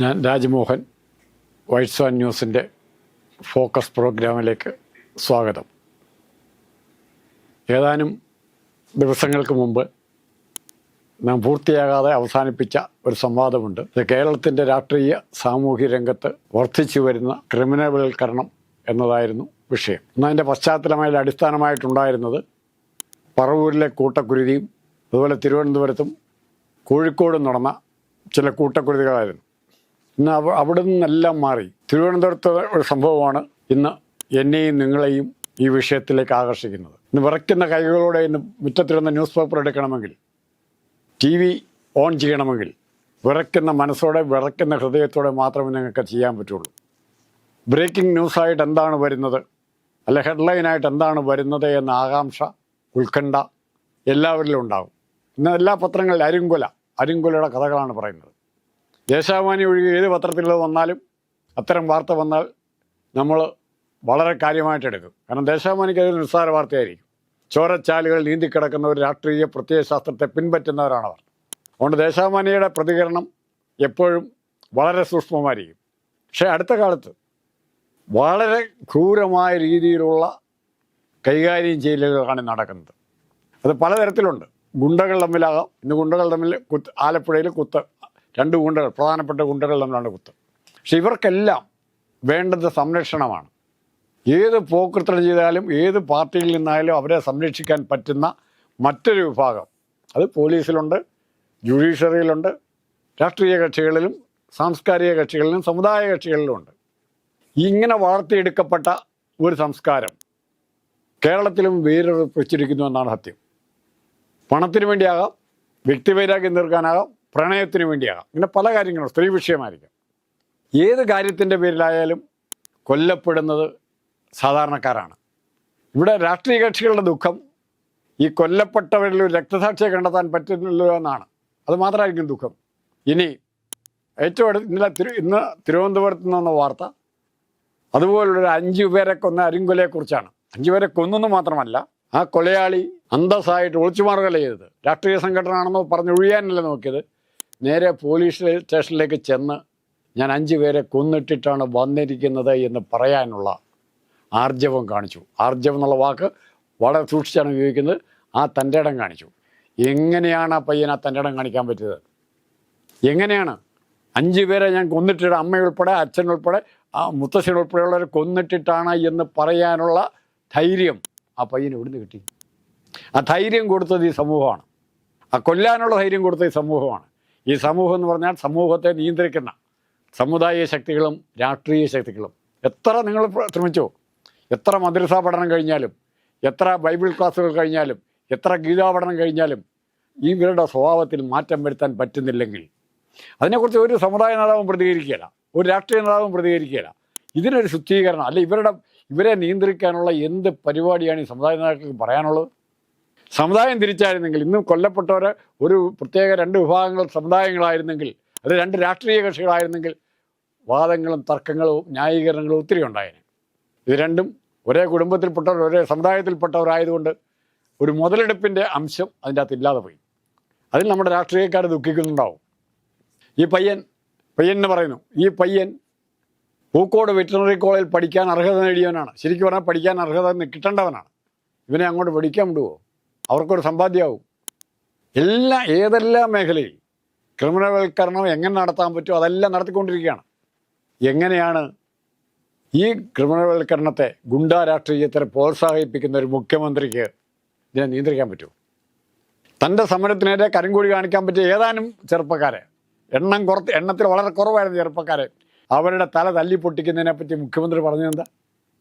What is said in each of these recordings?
ഞാൻ Rajmohan whites and ന്യൂസിന്റെ focus പ്രോഗ്രാമിലേക്ക് സ്വാഗതം. ഏതാനും ദിവസങ്ങൾക്ക് മുമ്പ് നാം പൂർത്തിയാകാതെ അവസാനിപ്പിച്ച ഒരു സംവാദമുണ്ട്. ഇത് കേരളത്തിന്റെ രാഷ്ട്രീയ സാമൂഹ്യ രംഗത്ത് വർദ്ധിച്ചു വരുന്ന ക്രിമിനൽവൽക്കരണം എന്നതായിരുന്നു വിഷയം. എന്നാൽ അതിന്റെ പശ്ചാത്തലമായി അടിസ്ഥാനമായിട്ടുണ്ടായിരുന്നത് പറവൂരിലെ കൂട്ടക്കുരുതിയും അതുപോലെ തിരുവനന്തപുരത്തും കോഴിക്കോടും നടന്ന ചില കൂട്ടക്കുരുതികളായിരുന്നു. ഇന്ന് അവ അവിടെ നിന്നെല്ലാം മാറി. തിരുവനന്തപുരത്ത് ഒരു സംഭവമാണ് ഇന്ന് എന്നെയും നിങ്ങളെയും ഈ വിഷയത്തിലേക്ക് ആകർഷിക്കുന്നത്. ഇന്ന് വിറയ്ക്കുന്ന കൈകളോടെ ഇന്ന് മുറ്റത്തിരുന്ന ന്യൂസ് പേപ്പർ എടുക്കണമെങ്കിൽ ടി വി ഓൺ ചെയ്യണമെങ്കിൽ വിറയ്ക്കുന്ന മനസ്സോടെ വിറയ്ക്കുന്ന ഹൃദയത്തോടെ മാത്രമേ നിങ്ങൾക്ക് ചെയ്യാൻ പറ്റുള്ളൂ. ബ്രേക്കിംഗ് ന്യൂസായിട്ട് എന്താണ് വരുന്നത്? അല്ല ഹെഡ്ലൈനായിട്ട് എന്താണ് വരുന്നത് എന്ന ആകാംക്ഷ ഉത്കണ്ഠ എല്ലാവരിലും ഉണ്ടാകും. ഇന്ന് എല്ലാ പത്രങ്ങളിലും അരിങ്കുല അരിങ്കുലയുടെ കഥകളാണ് പറയുന്നത്. ദേശാഭിമാനി ഒഴികെ ഏത് പത്രത്തിലുള്ളത് വന്നാലും അത്തരം വാർത്ത വന്നാൽ നമ്മൾ വളരെ കാര്യമായിട്ട് എടുക്കും. കാരണം ദേശാഭിമാനിക്ക് അതൊരു നിസ്സാര വാർത്തയായിരിക്കും. ചോരച്ചാലുകൾ നീന്തിക്കിടക്കുന്ന ഒരു രാഷ്ട്രീയ പ്രത്യയശാസ്ത്രത്തെ അവർ അതുകൊണ്ട് ദേശാഭിമാനിയുടെ പ്രതികരണം എപ്പോഴും വളരെ സൂക്ഷ്മമായിരിക്കും. പക്ഷേ അടുത്ത കാലത്ത് വളരെ ക്രൂരമായ രീതിയിലുള്ള കൈകാര്യം ചെയ്യലുകളാണ് നടക്കുന്നത്. അത് പലതരത്തിലുണ്ട്. ഗുണ്ടകൾ തമ്മിലാകാം. ഇന്ന് ഗുണ്ടകൾ തമ്മിൽ കുത്ത് ആലപ്പുഴയിൽ കുത്ത് രണ്ട് ഗുണ്ടകൾ പ്രധാനപ്പെട്ട ഗുണ്ടകൾ തമ്മിലാണ് കുത്ത്. പക്ഷെ ഇവർക്കെല്ലാം വേണ്ടത് സംരക്ഷണമാണ്. ഏത് പോക്കൃത്തം ചെയ്താലും ഏത് പാർട്ടിയിൽ നിന്നായാലും അവരെ സംരക്ഷിക്കാൻ പറ്റുന്ന മറ്റൊരു വിഭാഗം. അത് പോലീസിലുണ്ട് ജുഡീഷ്യറിയിലുണ്ട് രാഷ്ട്രീയ കക്ഷികളിലും സാംസ്കാരിക കക്ഷികളിലും സമുദായ കക്ഷികളിലുമുണ്ട്. ഇങ്ങനെ വളർത്തിയെടുക്കപ്പെട്ട ഒരു സംസ്കാരം കേരളത്തിലും വേരുറപ്പിച്ചിരിക്കുന്നു എന്നാണ് സത്യം. പണത്തിനു വേണ്ടിയാകാം വ്യക്തിവൈരാഗ്യം തീർക്കാനാകാം പ്രണയത്തിന് വേണ്ടിയാകാം ഇങ്ങനെ പല കാര്യങ്ങളും സ്ത്രീ വിഷയമായിരിക്കും. ഏത് കാര്യത്തിന്റെ പേരിലായാലും കൊല്ലപ്പെടുന്നത് സാധാരണക്കാരാണ്. ഇവിടെ രാഷ്ട്രീയ കക്ഷികളുടെ ദുഃഖം ഈ കൊല്ലപ്പെട്ടവരിൽ രക്തസാക്ഷിയെ കണ്ടെത്താൻ പറ്റുന്നില്ലോ എന്നാണ്. അത് മാത്രമായിരിക്കും ദുഃഖം. ഇനി ഏറ്റവും അടുത്ത് ഇന്നലെ തിരു ഇന്ന് തിരുവനന്തപുരത്ത് നിന്ന് വാർത്ത. അതുപോലുള്ളൊരു അഞ്ചു പേരെ കൊന്ന അരിങ്കൊലയെക്കുറിച്ചാണ് അഞ്ചു പേരെ കൊന്നെന്ന് മാത്രമല്ല ആ കൊലയാളി അന്തസ്സായിട്ട് ഒളിച്ചുമാറുകയല്ല ചെയ്തത്? രാഷ്ട്രീയ സംഘടനയാണെന്നോ പറഞ്ഞ് ഒഴിയാനല്ല നോക്കിയത്? നേരെ പോലീസ് സ്റ്റേഷനിലേക്ക് ചെന്ന് ഞാൻ അഞ്ച് പേരെ കൊന്നിട്ടിട്ടാണ് വന്നിരിക്കുന്നത് എന്ന് പറയാനുള്ള ആർജവം കാണിച്ചു. ആർജവം എന്നുള്ള വാക്ക് വളരെ സൂക്ഷിച്ചാണ് ഉപയോഗിക്കുന്നത്. ആ തന്റെ ഇടം കാണിച്ചു. എങ്ങനെയാണ് ആ പയ്യൻ ആ തന്റെ ഇടം കാണിക്കാൻ പറ്റിയത്? എങ്ങനെയാണ്? അഞ്ച് പേരെ ഞാൻ കൊന്നിട്ടിട്ട് അമ്മയുൾപ്പെടെ അച്ഛൻ ഉൾപ്പെടെ ആ മുത്തശ്ശൻ ഉൾപ്പെടെയുള്ളവരെ കൊന്നിട്ടിട്ടാണ് എന്ന് പറയാനുള്ള ധൈര്യം ആ പയ്യന് ഇവിടുന്ന് കിട്ടി. ആ ധൈര്യം കൊടുത്തത് ഈ സമൂഹമാണ്. ആ കൊല്ലാനുള്ള ധൈര്യം കൊടുത്തത് ഈ സമൂഹമാണ്. ഈ സമൂഹം എന്ന് പറഞ്ഞാൽ സമൂഹത്തെ നിയന്ത്രിക്കുന്ന സമുദായ ശക്തികളും രാഷ്ട്രീയ ശക്തികളും. എത്ര നിങ്ങൾ ശ്രമിച്ചോ? എത്ര മദ്രസാ പഠനം കഴിഞ്ഞാലും എത്ര ബൈബിൾ ക്ലാസ്സുകൾ കഴിഞ്ഞാലും എത്ര ഗീതാ പഠനം കഴിഞ്ഞാലും ഇവരുടെ സ്വഭാവത്തിൽ മാറ്റം വരുത്താൻ പറ്റുന്നില്ലെങ്കിൽ അതിനെക്കുറിച്ച് ഒരു സമുദായ നേതാവും പ്രതികരിക്കുകയില്ല. ഒരു രാഷ്ട്രീയ നേതാവും പ്രതികരിക്കുകയില്ല. ഇതിനൊരു ശുദ്ധീകരണം അല്ല ഇവരുടെ ഇവരെ നിയന്ത്രിക്കാനുള്ള എന്ത് പരിപാടിയാണ് ഈ സമുദായ നേതാക്കൾക്ക് പറയാനുള്ളത്? സമുദായം തിരിച്ചായിരുന്നെങ്കിൽ ഇന്നും കൊല്ലപ്പെട്ടവർ ഒരു പ്രത്യേക രണ്ട് വിഭാഗങ്ങൾ സമുദായങ്ങളായിരുന്നെങ്കിൽ അത് രണ്ട് രാഷ്ട്രീയ കക്ഷികളായിരുന്നെങ്കിൽ വാദങ്ങളും തർക്കങ്ങളും ന്യായീകരണങ്ങളും ഒത്തിരി ഉണ്ടായേനെ. ഇത് രണ്ടും ഒരേ കുടുംബത്തിൽപ്പെട്ടവർ ഒരേ സമുദായത്തിൽപ്പെട്ടവരായതുകൊണ്ട് ഒരു മുതലെടുപ്പിന്റെ അംശം അതിന്റെ അകത്ത് ഇല്ലാതെ പോയി. അതിൽ നമ്മുടെ രാഷ്ട്രീയക്കാർ ദുഃഖിക്കുന്നുണ്ടാവും. ഈ പയ്യൻ പയ്യൻ എന്ന് പറയുന്നു ഈ പയ്യൻ പൂക്കോട് വെറ്റിനറി കോളേജിൽ പഠിക്കാൻ അർഹത നേടിയവനാണ്. ശരിക്കും പറഞ്ഞാൽ പഠിക്കാൻ അർഹത കിട്ടേണ്ടവനാണ്. ഇവനെ അങ്ങോട്ട് പഠിക്കാൻ വിടുവോ? അവർക്കൊരു സമ്പാദ്യമാവും എല്ലാ ഏതെല്ലാം മേഖലയിൽ ക്രിമിനൽവൽക്കരണം എങ്ങനെ നടത്താൻ പറ്റുമോ അതെല്ലാം നടത്തിക്കൊണ്ടിരിക്കുകയാണ്. എങ്ങനെയാണ് ഈ ക്രിമിനൽവൽക്കരണത്തെ ഗുണ്ടാ രാഷ്ട്രീയത്തെ പ്രോത്സാഹിപ്പിക്കുന്ന ഒരു മുഖ്യമന്ത്രിക്ക് ഇതിനെ നിയന്ത്രിക്കാൻ പറ്റുമോ? തന്റെ സമരത്തിനെതിരെ കരിങ്കൂടി കാണിക്കാൻ പറ്റിയ ഏതാനും ചെറുപ്പക്കാരെ എണ്ണം കുറത്ത് എണ്ണത്തിൽ വളരെ കുറവായിരുന്നു ചെറുപ്പക്കാരെ അവരുടെ തല തല്ലി പൊട്ടിക്കുന്നതിനെ പറ്റി മുഖ്യമന്ത്രി പറഞ്ഞതെന്താ?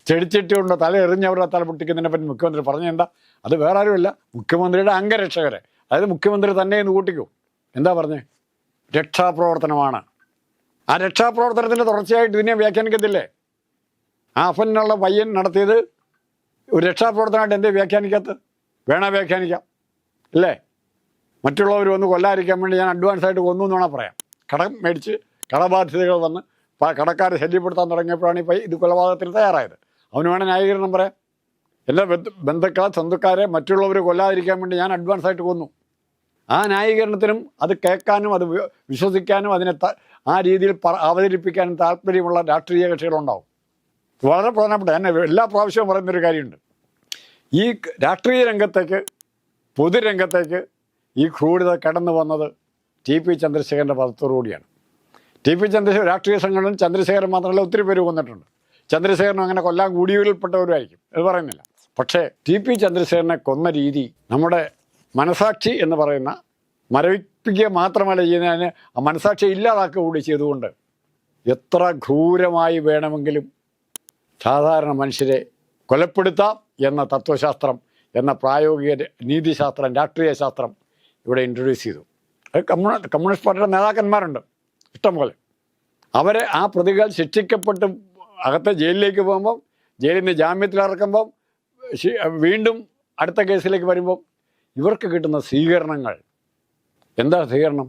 ചെടിച്ചട്ടി കൊണ്ട് തല എറിഞ്ഞവരുടെ തല പൊട്ടിക്കുന്നതിനെ പറ്റി മുഖ്യമന്ത്രി പറഞ്ഞേണ്ട അത് വേറെ ആരുമല്ല. മുഖ്യമന്ത്രിയുടെ അംഗരക്ഷകരെ. അതായത് മുഖ്യമന്ത്രി തന്നെ എന്ന് കൂട്ടിക്കോ. എന്താ പറഞ്ഞേ? രക്ഷാപ്രവർത്തനമാണ്. ആ രക്ഷാപ്രവർത്തനത്തിന്റെ തുടർച്ചയായിട്ട് ഇതിനെ വ്യാഖ്യാനിക്കത്തില്ലേ? ആ അഫനുള്ള പയ്യൻ നടത്തിയത് ഒരു രക്ഷാപ്രവർത്തനമായിട്ട് എന്തേ വ്യാഖ്യാനിക്കാത്ത വേണ വ്യാഖ്യാനിക്കാം. അല്ലേ? മറ്റുള്ളവർ വന്ന് കൊല്ലാതിരിക്കാൻ വേണ്ടി ഞാൻ അഡ്വാൻസ് ആയിട്ട് കൊന്നു എന്ന് വേണം പറയാം. കടം മേടിച്ച് കടബാധ്യതകൾ വന്ന് കടക്കാരെ ശല്യപ്പെടുത്താൻ തുടങ്ങിയപ്പോഴാണ് ഈ ഇത് കൊലപാതകത്തിന് തയ്യാറായത്. അവന് വേണം ന്യായീകരണം പറയാം. എല്ലാ ബന്ധു ബന്ധുക്കളെ സ്വന്തക്കാരെ മറ്റുള്ളവർ കൊല്ലാതിരിക്കാൻ വേണ്ടി ഞാൻ അഡ്വാൻസ് ആയിട്ട് കൊന്നു. ആ ന്യായീകരണത്തിനും അത് കേൾക്കാനും അത് വിശ്വസിക്കാനും അതിനെ ആ രീതിയിൽ അവതരിപ്പിക്കാനും താല്പര്യമുള്ള രാഷ്ട്രീയ കക്ഷികളുണ്ടാവും. വളരെ പ്രധാനപ്പെട്ട എന്നെ എല്ലാ പ്രാവശ്യവും പറയുന്നൊരു കാര്യമുണ്ട്. ഈ രാഷ്ട്രീയ രംഗത്തേക്ക് പൊതുരംഗത്തേക്ക് ഈ ക്രൂരത കടന്നു വന്നത് ടി പി ചന്ദ്രശേഖരന്റെ പദത്തോടുകൂടിയാണ് ടി പി ചന്ദ്രശേഖരൻ രാഷ്ട്രീയ സംഘടന ചന്ദ്രശേഖരൻ മാത്രമല്ല ഒത്തിരി പേര് കൊന്നിട്ടുണ്ട് ചന്ദ്രശേഖരനും അങ്ങനെ കൊല്ലാൻ കൂടിയവരിൽപ്പെട്ടവരുമായിരിക്കും അത് പറയുന്നില്ല. പക്ഷേ ടി പി ചന്ദ്രശേഖരനെ കൊന്ന രീതി നമ്മുടെ മനസാക്ഷി എന്ന് പറയുന്ന മരവിപ്പിക്കുക മാത്രമല്ല ചെയ്യുന്നതിന് ആ മനസാക്ഷി ഇല്ലാതാക്കുക കൂടി ചെയ്തുകൊണ്ട് എത്ര ക്രൂരമായി വേണമെങ്കിലും സാധാരണ മനുഷ്യരെ കൊലപ്പെടുത്താം എന്ന തത്വശാസ്ത്രം എന്ന പ്രായോഗിക നീതിശാസ്ത്രം രാഷ്ട്രീയ ശാസ്ത്രം ഇവിടെ ഇൻട്രൊഡ്യൂസ് ചെയ്തു. അത് കമ്മ്യൂണ കമ്മ്യൂണിസ്റ്റ് പാർട്ടിയുടെ നേതാക്കന്മാരുണ്ട് ഇഷ്ടംപോലെ. അവരെ ആ പ്രതികൾ ശിക്ഷിക്കപ്പെട്ട് അകത്തെ ജയിലിലേക്ക് പോകുമ്പം ജയിലിൽ ജാമ്യത്തിൽ ഇറക്കുമ്പം വീണ്ടും അടുത്ത കേസിലേക്ക് വരുമ്പം ഇവർക്ക് കിട്ടുന്ന സ്വീകരണങ്ങൾ. എന്താ സ്വീകരണം?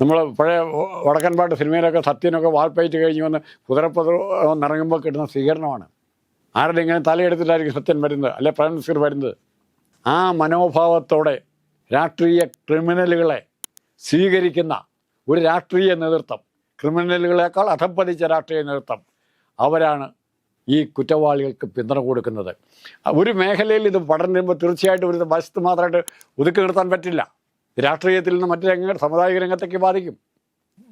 നമ്മൾ പഴയ വടക്കൻപാട്ട് സിനിമയിലൊക്കെ സത്യനൊക്കെ വാൾപ്പയറ്റ് കഴിഞ്ഞ് വന്ന് കുതിരപ്പത് ഇറങ്ങുമ്പോൾ കിട്ടുന്ന സ്വീകരണമാണ്. ആരുടെ ഇങ്ങനെ തലയെടുത്തിട്ടായിരിക്കും സത്യൻ വരുന്നത് അല്ലെ പ്രൈം വരുന്നത്. ആ മനോഭാവത്തോടെ രാഷ്ട്രീയ ക്രിമിനലുകളെ സ്വീകരിക്കുന്ന ഒരു രാഷ്ട്രീയ നേതൃത്വം ക്രിമിനലുകളെക്കാൾ അധപ്പതിച്ച രാഷ്ട്രീയ നേതൃത്വം അവരാണ് ഈ കുറ്റവാളികൾക്ക് പിന്തുണ കൊടുക്കുന്നത്. ഒരു മേഖലയിൽ ഇത് പടരുമ്പോൾ തീർച്ചയായിട്ടും ഒരു വശത്ത് മാത്രമായിട്ട് ഒതുക്കി നിർത്താൻ പറ്റില്ല. രാഷ്ട്രീയത്തിൽ നിന്ന് മറ്റു രംഗങ്ങൾ സമുദായിക രംഗത്തേക്ക് ബാധിക്കും.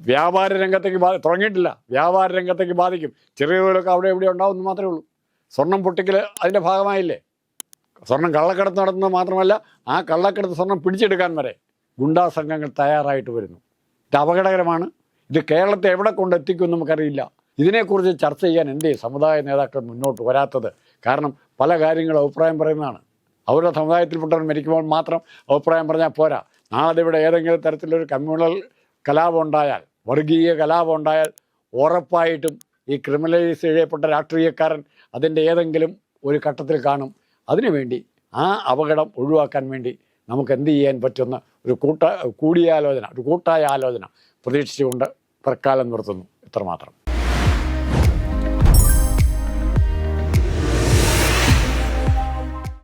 വ്യാപാര രംഗത്തേക്ക് ബാധി തുടങ്ങിയിട്ടില്ല. വ്യാപാര രംഗത്തേക്ക് ബാധിക്കും. ചെറിയ തൊഴിലൊക്കെ അവിടെ ഇവിടെ ഉണ്ടാവുമെന്ന് മാത്രമേ ഉള്ളൂ. സ്വർണം പൊട്ടിക്കൽ അതിന്റെ ഭാഗമായില്ലേ? സ്വർണം കള്ളക്കടത്ത് നടത്തുന്നത് മാത്രമല്ല ആ കള്ളക്കടത്ത് സ്വർണം പിടിച്ചെടുക്കാൻ വരെ ഗുണ്ടാ സംഘങ്ങൾ തയ്യാറായിട്ട് വരുന്നു. ഇത് അപകടകരമാണ്. ഇത് കേരളത്തെ എവിടെ കൊണ്ടെത്തിക്കും നമുക്കറിയില്ല. ഇതിനെക്കുറിച്ച് ചർച്ച ചെയ്യാൻ എന്റെ സമുദായ നേതാക്കൾ മുന്നോട്ട് വരാത്തത് കാരണം പല കാര്യങ്ങളും അഭിപ്രായം പറയുന്നതാണ്. അവരുടെ സമുദായത്തിൽപ്പെട്ടവർ മരിക്കുമ്പോൾ മാത്രം അഭിപ്രായം പറഞ്ഞാൽ പോരാ. നാളെ ഇവിടെ ഏതെങ്കിലും തരത്തിലൊരു കമ്മ്യൂണൽ കലാപം ഉണ്ടായാൽ വർഗീയ കലാപം ഉണ്ടായാൽ ഉറപ്പായിട്ടും ഈ ക്രിമിനലൈസ് ചെയ്യപ്പെട്ട രാഷ്ട്രീയക്കാരൻ അതിന്റെ ഏതെങ്കിലും ഒരു ഘട്ടത്തിൽ കാണും. അതിനുവേണ്ടി ആ അപകടം ഒഴിവാക്കാൻ വേണ്ടി നമുക്ക് എന്ത് ചെയ്യാൻ പറ്റുന്ന ഒരു കൂട്ട കൂടിയാലോചന ഒരു കൂട്ടായ ആലോചന പ്രതീക്ഷിച്ചുകൊണ്ട് തൽക്കാലം നിർത്തുന്നു. ഇത്രമാത്രം.